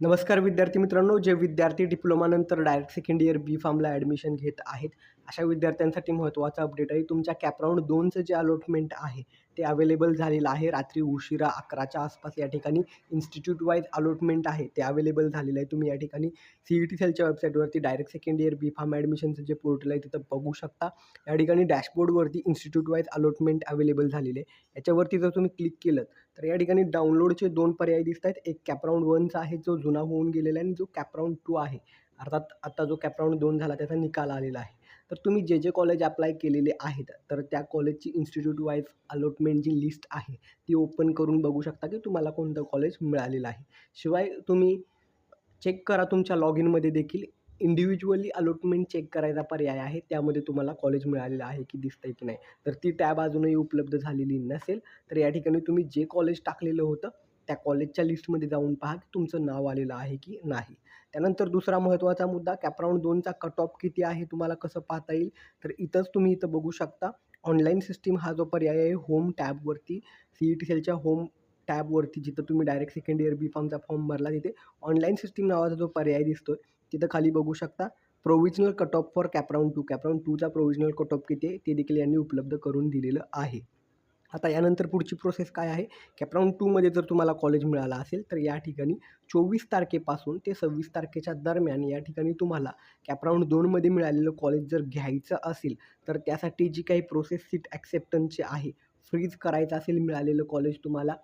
नमस्कार विद्यार्थी मित्रांनो जे विद्यार्थी डिप्लोमानंतर डायरेक्ट सेकंड इयर बी फार्मला ॲडमिशन घेत आहेत अशा विद्यार्थ्यांसाठी महत्त्वाचा अपडेट आहे. तुमच्या कॅपराऊंड दोनचं जे अलॉटमेंट आहे ते अवेलेबल झालेलं आहे. रात्री उशिरा अकराच्या आसपास या ठिकाणी इन्स्टिट्यूट वाईज अलॉटमेंट आहे ते अवेलेबल झालेलं आहे. तुम्ही या ठिकाणी सी ई टी सेलच्या वेबसाईटवरती direct second year B pharm ॲडमिशनचं जे पोर्टल आहे तिथं बघू शकता. या ठिकाणी डॅशबोर्डवरती इन्स्टिट्यूट वाईज अलॉटमेंट अवेलेबल झालेले आहे. याच्यावरती जर तुम्ही क्लिक केलं तर या ठिकाणी डाउनलोडचे दोन पर्याय दिसत आहेत एक कॅपराऊंड वनचा आहे जो जुना होऊन गेलेला आहे आणि जो कॅपराऊंड टू आहे. अर्थात आत्ता जो कॅपराऊंड दोन झाला त्याचा निकाल आलेला आहे. तर तुम्ही जे जे कॉलेज अप्लाय केलेले आहेत तर त्या कॉलेजची इन्स्टिट्यूट वाईज अलॉटमेंट जी लिस्ट आहे ती ओपन करून बघू शकता की तुम्हाला कोणतं कॉलेज मिळालेलं आहे. शिवाय तुम्ही चेक करा तुमच्या लॉग इनमध्ये देखील इंडिव्हिज्युअली अलॉटमेंट चेक करायचा पर्याय आहे त्यामध्ये तुम्हाला कॉलेज मिळालेलं आहे की दिसतंय की नाही. तर ती टॅब अजूनही उपलब्ध झालेली नसेल तर या ठिकाणी तुम्ही जे कॉलेज टाकलेलं होतं त्या कॉलेजच्या लिस्टमध्ये जाऊन पहा की तुमचं नाव आलेलं आहे की नाही. त्यानंतर दुसरा महत्त्वाचा मुद्दा कॅपराऊंड दोनचा कट ऑफ किती आहे तुम्हाला कसं पाहता येईल? तर इथंच तुम्ही इथं बघू शकता. ऑनलाईन सिस्टीम हा जो पर्याय आहे होम टॅबवरती सी ई टी सेलच्या होम टॅबवरती जिथं तुम्ही डायरेक्ट सेकंड इयर बी फॉर्मचा फॉर्म भरला तिथे ऑनलाईन सिस्टीम नावाचा जो पर्याय दिसतो आहे तिथं खाली बघू शकता. Provisional cut off for CAP round two CAP round टूचा provisional cut off किती आहे? ते देखील यांनी उपलब्ध करून दिलेलं आहे. आता यानंतर पुढची प्रोसेस काय आहे? कॅपराऊंड टूमध्ये जर तुम्हाला कॉलेज मिळाला असेल तर या ठिकाणी चोवीस तारखेपासून ते सव्वीस तारखेच्या दरम्यान या ठिकाणी तुम्हाला कॅपराऊंड दोनमध्ये मिळालेलं कॉलेज जर घ्यायचं असेल तर त्यासाठी जी काही प्रोसेस सीट ॲक्सेप्टन्सची आहे फ्रीज करायचं असेल मिळालेलं कॉलेज तुम्हाला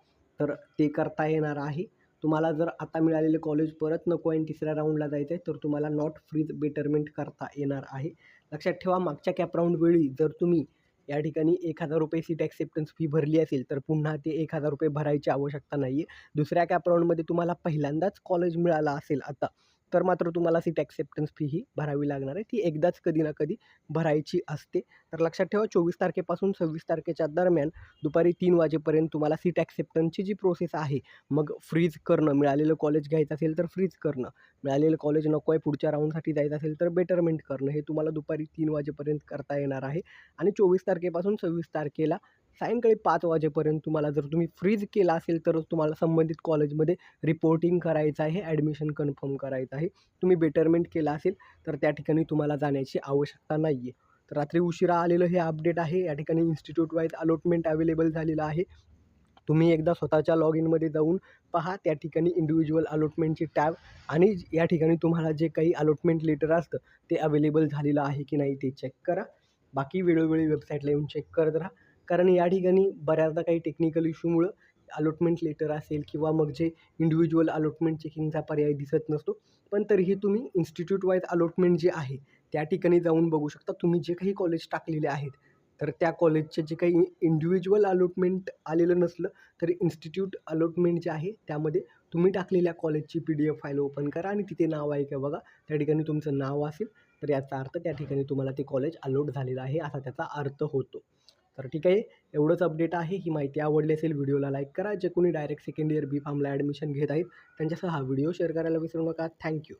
तर ते करता येणार आहे. तुम्हाला जर आता मिळालेलं कॉलेज परत नको आणि तिसऱ्या राऊंडला जायचं आहे तर तुम्हाला नॉट फ्रीज बेटरमेंट करता येणार आहे. लक्षात ठेवा मागच्या कॅपराऊंड वेळी जर तुम्ही या ठिकाणी एक हजार रुपये सीट ॲक्सेप्टन्स फी भरली असेल तर पुन्हा ते एक हजार रुपये भरायची आवश्यकता नाही आहे दुसऱ्या कॅपराऊंडमध्ये तुम्हाला पहिल्यांदाच कॉलेज मिळाला असेल आता. तर मात्र तुम्हाला सीट ॲक्सेप्टन्स फी ही भरावी लागणार आहे. ती एकदाच कधी ना कधी भरायची असते. तर लक्षात ठेवा चोवीस तारखेपासून सव्वीस तारखेच्या दरम्यान दुपारी तीन वाजेपर्यंत तुम्हाला सीट ॲक्सेप्टन्सची जी प्रोसेस आहे मग फ्रीज करणं मिळालेलं कॉलेज घ्यायचं असेल तर फ्रीज करणं मिळालेलं कॉलेज नको आहे पुढच्या राऊंडसाठी जायचं असेल तर बेटरमेंट करणं हे तुम्हाला दुपारी तीन वाजेपर्यंत करता येणार आहे. आणि चोवीस तारखेपासून सव्वीस तारखेला सायंकाळी पाच वाजेपर्यंत तुम्हाला जर तुम्ही फ्रीज केला असेल तरच तुम्हाला संबंधित कॉलेजमध्ये रिपोर्टिंग करायचं आहे ॲडमिशन कन्फर्म करायचं आहे. तुम्ही बेटरमेंट केला असेल तर त्या ठिकाणी तुम्हाला जाण्याची आवश्यकता नाही आहे तर रात्री उशिरा आलेलं हे अपडेट आहे. या ठिकाणी इन्स्टिट्यूट वाईज अलॉटमेंट अवेलेबल झालेलं आहे. तुम्ही एकदा स्वतःच्या लॉग इनमध्ये जाऊन पहा त्या ठिकाणी इंडिव्हिज्युअल अलॉटमेंटची टॅब आणि या ठिकाणी तुम्हाला जे काही अलॉटमेंट लेटर असतं ते अवेलेबल झालेलं आहे की नाही ते चेक करा. बाकी वेळोवेळी वेबसाईटला येऊन चेक करत राहा. कारण या ठिकाणी बऱ्याचदा काही टेक्निकल इश्यूमुळं अलॉटमेंट लेटर असेल किंवा मग जे इंडिव्हिज्युअल अलॉटमेंट चेकिंगचा पर्याय दिसत नसतो. पण तरीही तुम्ही इन्स्टिट्यूट वाईज अलॉटमेंट जे आहे त्या ठिकाणी जाऊन बघू शकता. तुम्ही जे काही कॉलेज टाकलेले आहेत तर त्या कॉलेजचे जे काही इंडिव्हिज्युअल अलॉटमेंट आलेलं नसलं तरी इन्स्टिट्यूट अलॉटमेंट जे आहे त्यामध्ये तुम्ही टाकलेल्या कॉलेजची P D F file open करा आणि तिथे नाव आहे का बघा त्या ठिकाणी तुमचं नाव असेल तर याचा अर्थ त्या ठिकाणी तुम्हाला ते कॉलेज अलॉट झालेलं आहे असा त्याचा अर्थ होतो. तर ठीक आहे एवढंच अपडेट आहे. ही माहिती आवडली असेल व्हिडिओला लाईक करा. जे कोणी डायरेक्ट सेकंड इयर बी फार्मला ॲडमिशन घेत आहेत त्यांच्यासह हा व्हिडिओ शेअर करायला विसरू नका. थँक्यू